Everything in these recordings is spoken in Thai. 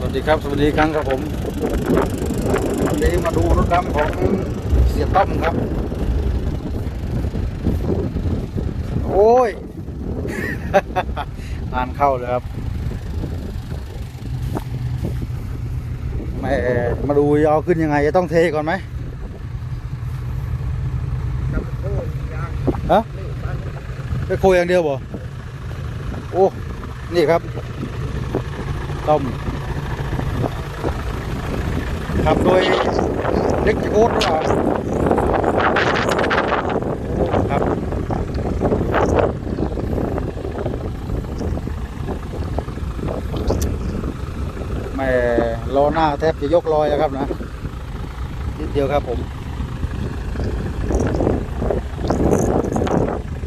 สวัสดีครับ สวัสดีครั้งครับผมวันนี้มาดูรถดำของเสียต้อมครับ โอ้ยงานเข้าเลยครับแม่มาดูเอาขึ้นยังไง จะต้องเทก่อนไหมฮะไปโคยอย่างเดียวบ่โอ้ นี่ครับต้ม ขับโดยเล็กจิโกดหรือเปล่าครับแม่ล้อหน้าแทบจะยกลอยแล้วครับนะนิดเดียวครับผม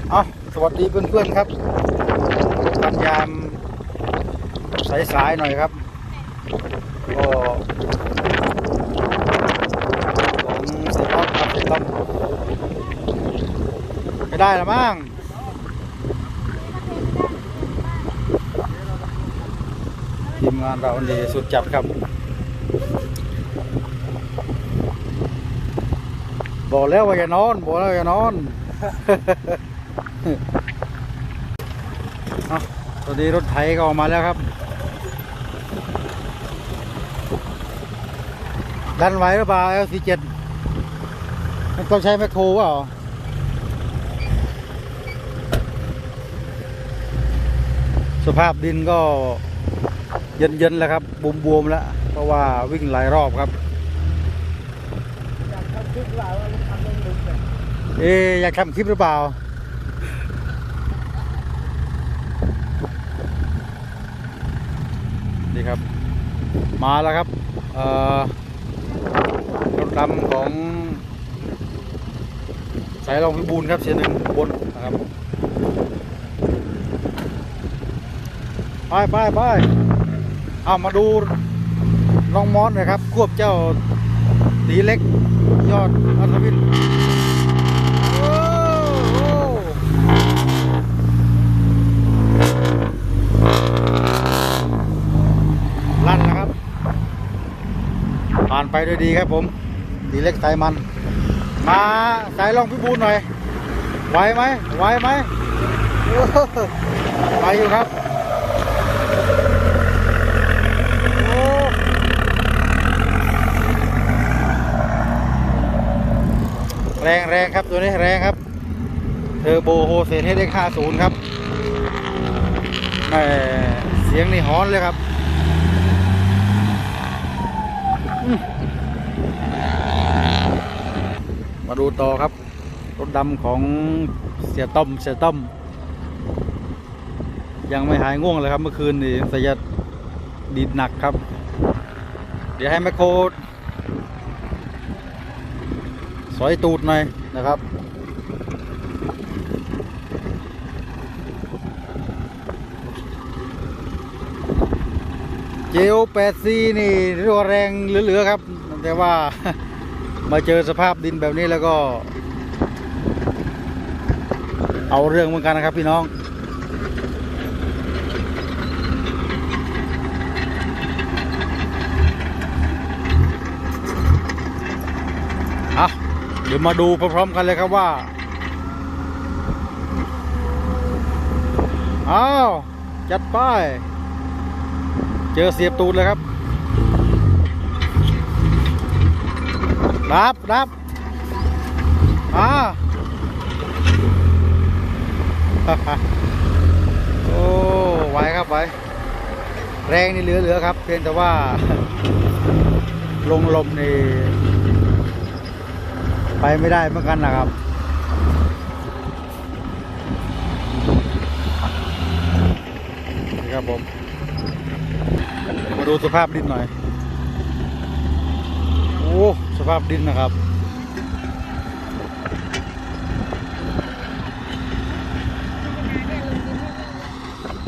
เอาสวัสดีเพื่อนๆครับปันยามสายๆหน่อยครับก็ของเสียต้อม ครับไม่ได้ละมั้งทีมงานเราดีสุดจัดครับบอกแล้วว่าอย่านอนบอกแล้วอย่านอนเอาตอนนี้รถไถก็ออกมาแล้วครับ ดันไหวหรือเปล่า L47 มันต้องใช้แมคโครเปล่าสภาพดินก็เย็นๆแล้วครับบวมๆแล้ว เพราะว่าวิ่งหลายรอบครับ เอ๊ะอยากทำคลิปหรือเปล่า นี่ครับ มาแล้วครับเอ่อรถดำของสายรองพิบูลครับเสียหนึ่งบนนะครับ ไปไปไปเอามาดูน้องมอสนะครับ ควบเจ้าตีเล็ก ยอดอัศวินลั่นนะครับ ผ่านไปด้วยดีครับผมดีเล็กสายมันมาายลองพิบูลหน่อยไหวไหมไหวไหมโอ้โหไปอยู่ครับแรงแรงครับตัวนี้แรงครับเทอร์โบโฮเซนเฮดเอ็กห้าศูนย์ครับแหมเสียงนี่ฮอนเลยครับ มาดูต่อครับ รถดำของเสียต้อมเสียต้อมยังไม่หายง่วงเลยครับเมื่อคืนนี่สยดดีดหนักครับ เดี๋ยวให้แมคโครสอยตูดหน่อยนะครับเจลแปดซีนี่รียกว่าแรงเหลือๆครับ แต่ว่า มาเจอสภาพดินแบบนี้แล้วก็ เอาเรื่องเหมือนกันนะครับพี่น้องอะเดี๋ยวมาดูพร้อมๆกันเลยครับว่า อ้าว จัดป้ายเจอเสียบตูดเลยครับ รับรับอ่าโอ้ไหวครับไหวแรงนี่เหลือๆครับ เพียงแต่ว่า ลงลมนี่ ไปไม่ได้เหมือนกันนะครับดีครับผม มาดูสภาพดินหน่อย โอ้ ภาพดินนะครับ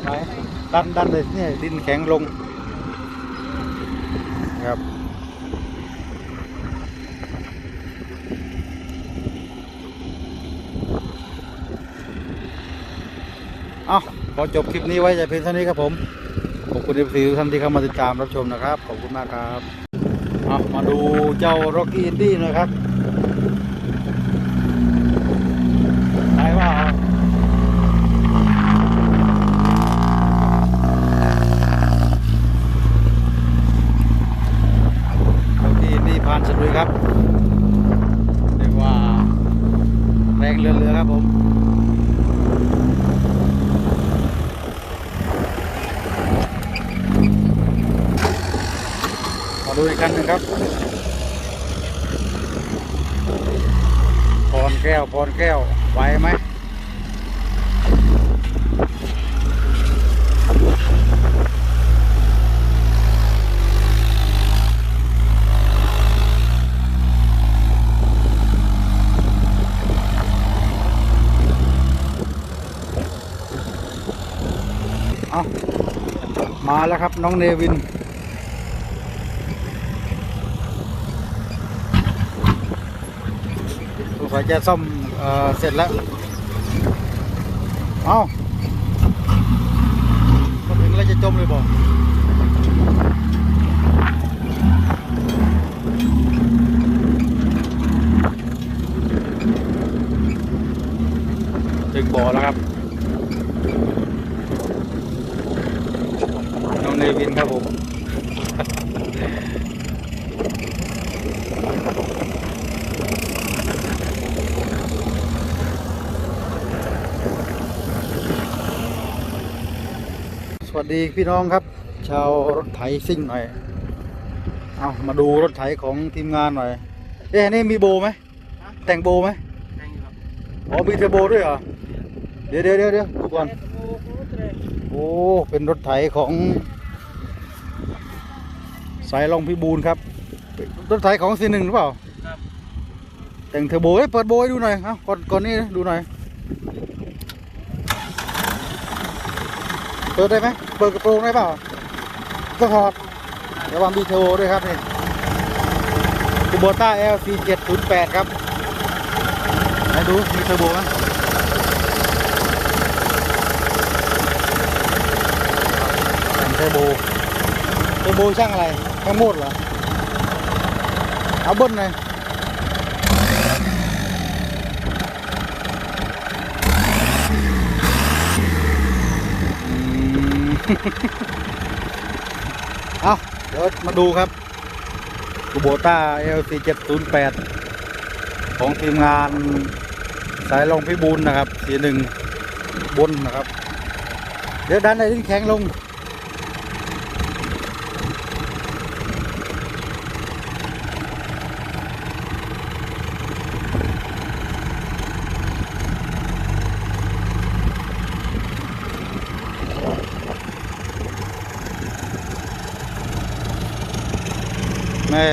ไหนดันดันเลยเนี่ยดินแข็งลงครับเอาขอจบคลิปนี้ไว้แต่เพียงเท่านี้ครับผมผมคุณเอฟซีทุกท่านที่เข้ามาติดตามรับชมนะครับ ขอบคุณมากครับ เอามาดูเจ้า Rocky Indy หนะครับได้ว่าโรกี้อินดี้ผ่านสดุยครับเรียกว่าแรงเรือเรือครับผม ดูอีกคันหนึ่งครับพรแก้วพรแก้วไหวไหมเอามาแล้วครับน้องเนวิน สงสัยจะซ่อมเอเสร็จแล้ว เอามาถึงแล้วจะจมเลยบอกถึงบ่อแล้วครับน้องเนวินครับผม วัสดีพี่น้องครับ ชาวรถไถซิ่งหน่อย เอามาดูรถไถของทีมงานหน่อย เอ๊ะอันนี่มีโบไหม แต่งโบไหมอ๋อมีเทอร์โบด้วยเหรอ เดี๋ยวเดี๋ยวเดี๋ยวเดี๋ยวดูก่อน โอ้ เป็นรถไถของ สายลองพิบูลครับ รถไถของซีหนึ่งหรือเปล่าครับแต่งเทอร์โบเอ้ยเปิดโบให้ดูหน่อย เอาก่อนก่อนนี้ดูหน่อย เปิดได้ไหมเปิดกระโปรงได้เปล่าต้องถอดระวังมีเทโบด้วยครับนี่คูโบต้า LC 708 ครับไหนดูมีเทอร์โบไหมเทอร์โบเทอร์โบช่างอะไรช่างโมดเหรอ เอาเบิ้ลหน่อย เอาเดี๋ยวมาดูครับคูโบต้า LC 708ของทีมงานสายลงพิบูลนะครับสีหนึ่งบนนะครับ เดี๋ยวดันไอ้ที่แข็งลง แม่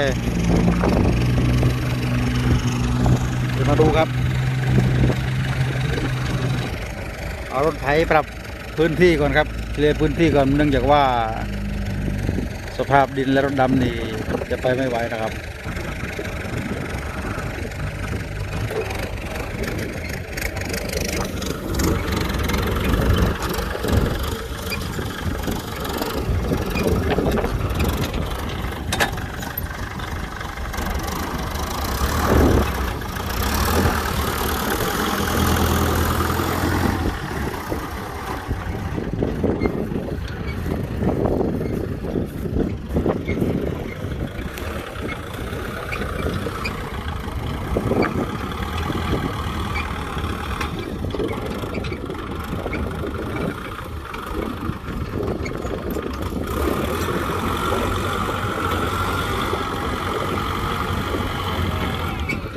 เดี๋ยวมาดูครับ เอารถไถปรับพื้นที่ก่อนครับเคลียร์พื้นที่ก่อนเนื่องจากว่า สภาพดินและรถดำนี่จะไปไม่ไหวนะครับ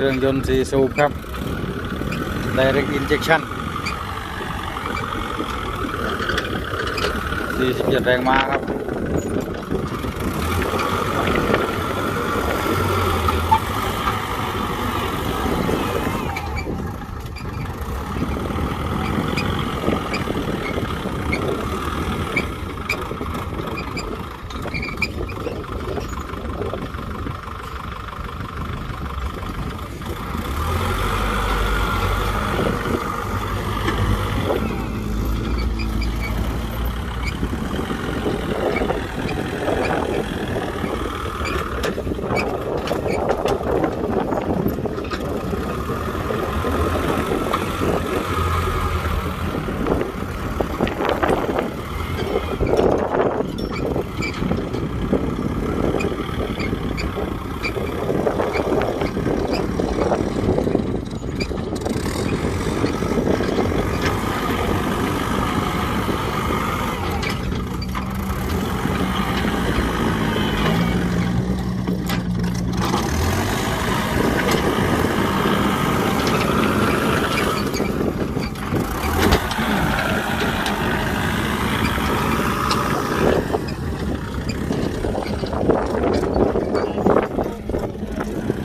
รื่อง ยนต์สีสูบครับ direct injection 47 แรงม้าครับ